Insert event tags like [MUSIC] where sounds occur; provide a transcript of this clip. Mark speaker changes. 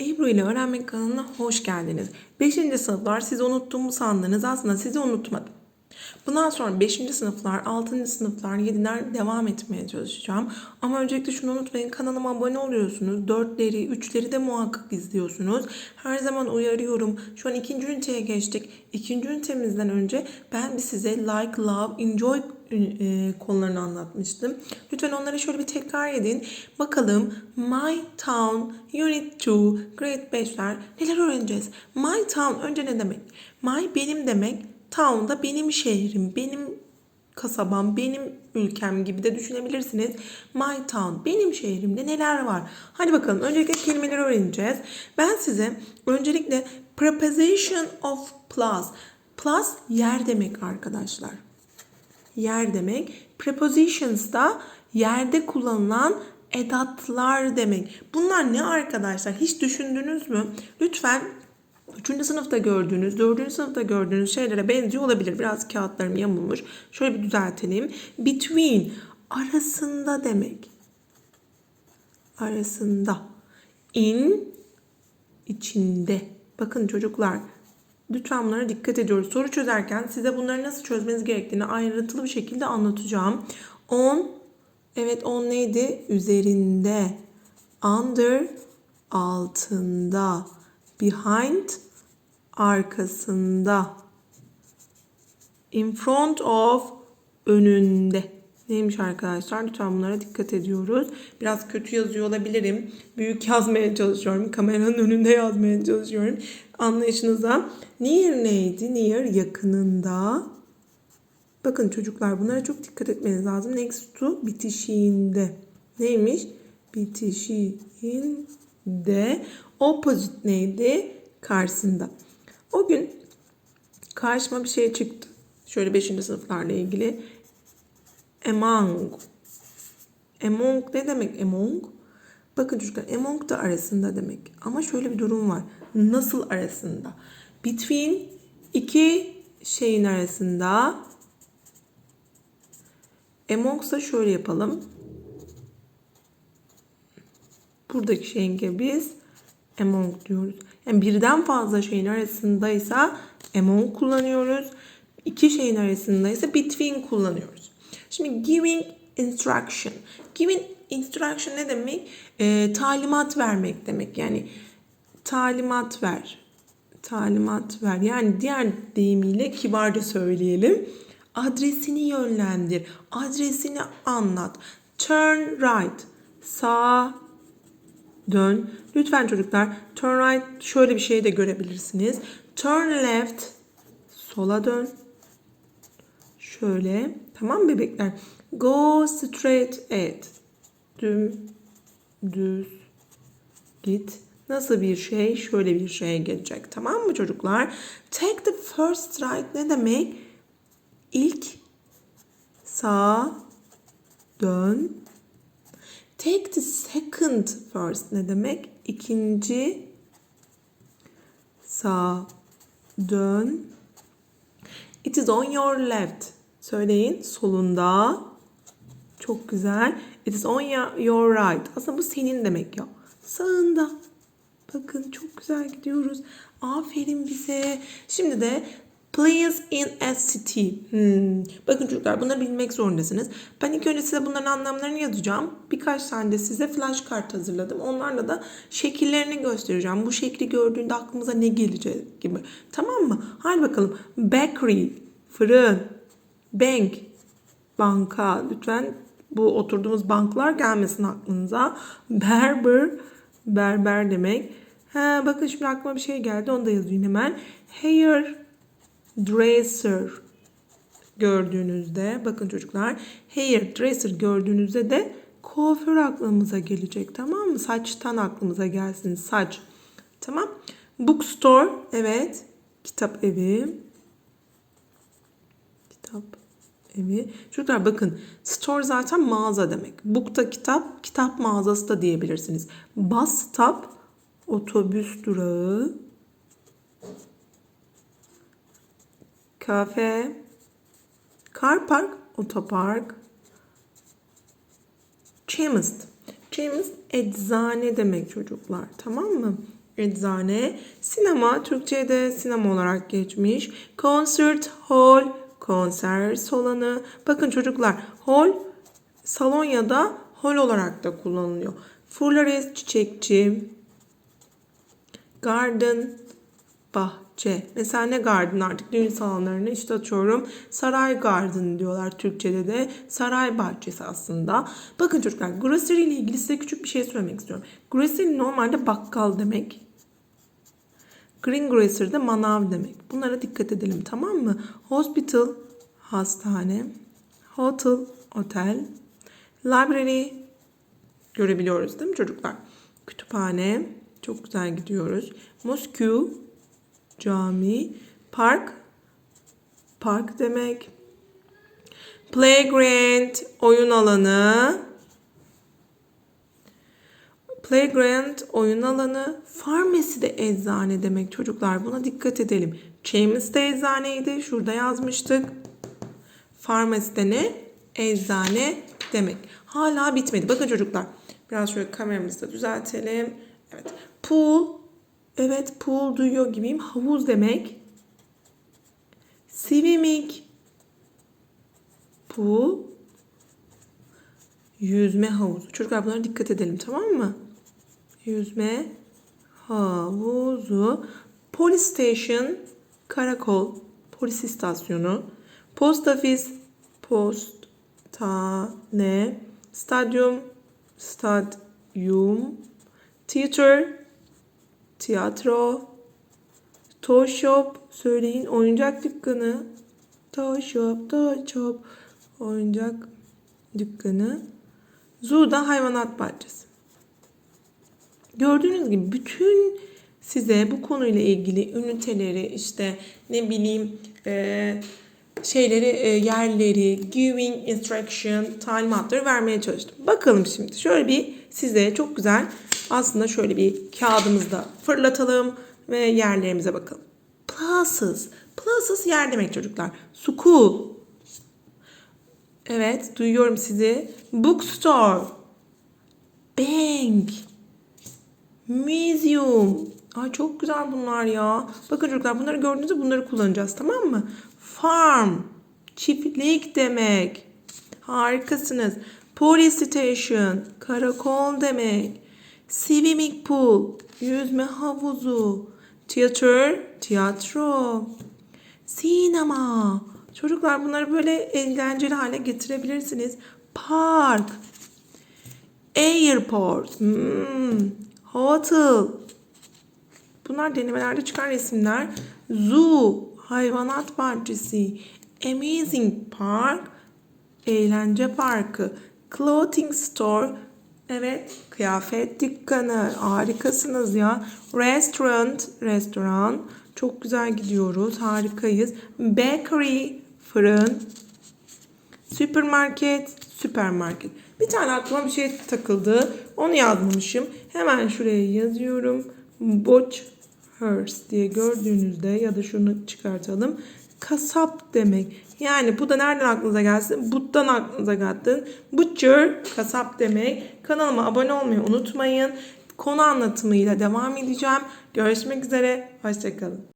Speaker 1: Ebru ile Öğrenmek kanalına hoş geldiniz. 5. sınıflar sizi unuttuğumu sandınız. Aslında sizi unutmadım. Bundan sonra 5. sınıflar, 6. sınıflar, 7'ler devam etmeye çalışacağım. Ama öncelikle şunu unutmayın kanalıma abone oluyorsunuz. 4'leri, 3'leri de muhakkak izliyorsunuz. Her zaman uyarıyorum. Şu an ikinci üniteye geçtik. İkinci ünitemizden önce ben size like, love, enjoy konularını anlatmıştım. Lütfen onları şöyle bir tekrar edin. Bakalım My Town Unit 2 Grade 5'ler neler öğreneceğiz? My Town önce ne demek? My benim demek. Town da benim şehrim, benim kasabam, benim ülkem gibi de düşünebilirsiniz. My town, benim şehrimde neler var? Hadi bakalım öncelikle kelimeleri öğreneceğiz. Ben size öncelikle preposition of plus. Plus yer demek arkadaşlar yer demek. Prepositions da yerde kullanılan edatlar demek. Bunlar ne arkadaşlar? Hiç düşündünüz mü? Lütfen 3. sınıfta gördüğünüz, 4. sınıfta gördüğünüz şeylere benziyor olabilir. Biraz kağıtlarım yamulmuş. Şöyle bir düzeltelim. Between arasında demek. Arasında. In içinde. Bakın çocuklar Lütfen bunlara dikkat ediyoruz. Soru çözerken size bunları nasıl çözmeniz gerektiğini ayrıntılı bir şekilde anlatacağım. On, evet on neydi? Üzerinde. Under, altında. Behind, arkasında. In front of, önünde. Neymiş arkadaşlar? Lütfen bunlara dikkat ediyoruz. Biraz kötü yazıyor olabilirim. Büyük [LAUGHS] yazmaya çalışıyorum. Kameranın önünde yazmaya çalışıyorum. Anlayışınıza. Near neydi? Near yakınında. Bakın çocuklar bunlara çok dikkat etmeniz lazım. Next to bitişiğinde. Neymiş? Bitişiğinde. Opposite neydi? Karşısında. O gün karşıma bir şey çıktı. Şöyle 5. sınıflarla ilgili. Among. Among ne demek among? Bakın çocuklar among da arasında demek. Ama şöyle bir durum var. Nasıl arasında? Between iki şeyin arasında. Among şöyle yapalım. Buradaki şeyin biz among diyoruz. Yani birden fazla şeyin arasındaysa among kullanıyoruz. İki şeyin arasındaysa between kullanıyoruz. Şimdi giving instruction. Giving instruction ne demek? Ee, talimat vermek demek. Yani talimat ver. Talimat ver. Yani diğer deyimiyle kibarca söyleyelim. Adresini yönlendir. Adresini anlat. Turn right. Sağ dön. Lütfen çocuklar turn right şöyle bir şey de görebilirsiniz. Turn left. Sola dön. Şöyle. Tamam bebekler? Go straight ahead. Düm, düz, git. Nasıl bir şey? Şöyle bir şeye gelecek. Tamam mı çocuklar? Take the first right ne demek? İlk sağa dön. Take the second first ne demek? İkinci sağa dön. It is on your left. Söyleyin. Solunda. Çok güzel. It is on your right. Aslında bu senin demek ya. Sağında. Bakın çok güzel gidiyoruz. Aferin bize. Şimdi de Please in a city. Hmm. Bakın çocuklar bunları bilmek zorundasınız. Ben ilk önce size bunların anlamlarını yazacağım. Birkaç tane de size flash kart hazırladım. Onlarla da şekillerini göstereceğim. Bu şekli gördüğünde aklımıza ne gelecek gibi. Tamam mı? Hadi bakalım. Bakery, fırın, bank, banka. Lütfen bu oturduğumuz banklar gelmesin aklınıza. Barber, berber demek. Ha, bakın şimdi aklıma bir şey geldi. Onu da yazayım hemen. Hair dresser gördüğünüzde bakın çocuklar hair dresser gördüğünüzde de kuaför aklımıza gelecek tamam mı? Saçtan aklımıza gelsin saç. Tamam. Bookstore evet. Kitap evi. Kitap evi. Çocuklar bakın store zaten mağaza demek. Book da kitap, kitap mağazası da diyebilirsiniz. Bus stop otobüs durağı. kafe, car park, otopark, chemist. Chemist eczane demek çocuklar. Tamam mı? eczane. Sinema, Türkçe'ye de sinema olarak geçmiş. Concert hall, konser salonu. Bakın çocuklar, hall salon ya da hol olarak da kullanılıyor. Florist, çiçekçi. Garden, bahçe. Mesela ne garden artık düğün salonlarını işte atıyorum. Saray garden diyorlar Türkçe'de de. Saray bahçesi aslında. Bakın çocuklar grocery ile ilgili size küçük bir şey söylemek istiyorum. Grocery normalde bakkal demek. Greengrocer de manav demek. Bunlara dikkat edelim tamam mı? Hospital, hastane. Hotel, otel. Library, görebiliyoruz değil mi çocuklar? Kütüphane, çok güzel gidiyoruz. Mosque, cami. Park, park demek. Playground, oyun alanı. Playground, oyun alanı. Pharmacy de eczane demek çocuklar. Buna dikkat edelim. Chemist de eczaneydi. Şurada yazmıştık. Pharmacy de ne? Eczane demek. Hala bitmedi. Bakın çocuklar. Biraz şöyle kameramızı da düzeltelim. Evet. Pool. Evet pool duyuyor gibiyim. Havuz demek. Swimming. Pool. Yüzme havuzu. Çocuklar bunlara dikkat edelim tamam mı? Yüzme havuzu. Police station. Karakol. Polis istasyonu. Post office. Postane. Stadyum. Stadyum. Theater. Tiyatro. Toy shop. Söyleyin oyuncak dükkanı. Toy shop. Toy shop. Oyuncak dükkanı. Zoo'da hayvanat bahçesi. Gördüğünüz gibi bütün size bu konuyla ilgili üniteleri işte ne bileyim e, şeyleri e, yerleri giving instruction talimatları vermeye çalıştım. Bakalım şimdi şöyle bir size çok güzel aslında şöyle bir kağıdımızda fırlatalım ve yerlerimize bakalım. Places. Places yer demek çocuklar. School. Evet duyuyorum sizi. Bookstore. Bank. Museum. Ay çok güzel bunlar ya. Bakın çocuklar bunları gördüğünüzde bunları kullanacağız tamam mı? Farm. Çiftlik demek. Harikasınız. Police station. Karakol demek. Swimming pool. Yüzme havuzu. Theater. Tiyatro. Sinema. Çocuklar bunları böyle eğlenceli hale getirebilirsiniz. Park. Airport. Hmm. Hotel. Bunlar denemelerde çıkan resimler. Zoo. Hayvanat bahçesi. Amazing Park. Eğlence parkı. Clothing store. Evet, kıyafet dükkanı. Harikasınız ya. Restaurant, restoran. Çok güzel gidiyoruz. Harikayız. Bakery, fırın. Süpermarket, süpermarket. Bir tane aklıma bir şey takıldı. Onu yazmamışım. Hemen şuraya yazıyorum. Butchers diye gördüğünüzde ya da şunu çıkartalım. Kasap demek. Yani bu da nereden aklınıza gelsin? But'tan aklınıza gelsin. Butcher, kasap demek. Kanalıma abone olmayı unutmayın. Konu anlatımıyla devam edeceğim. Görüşmek üzere. Hoşçakalın.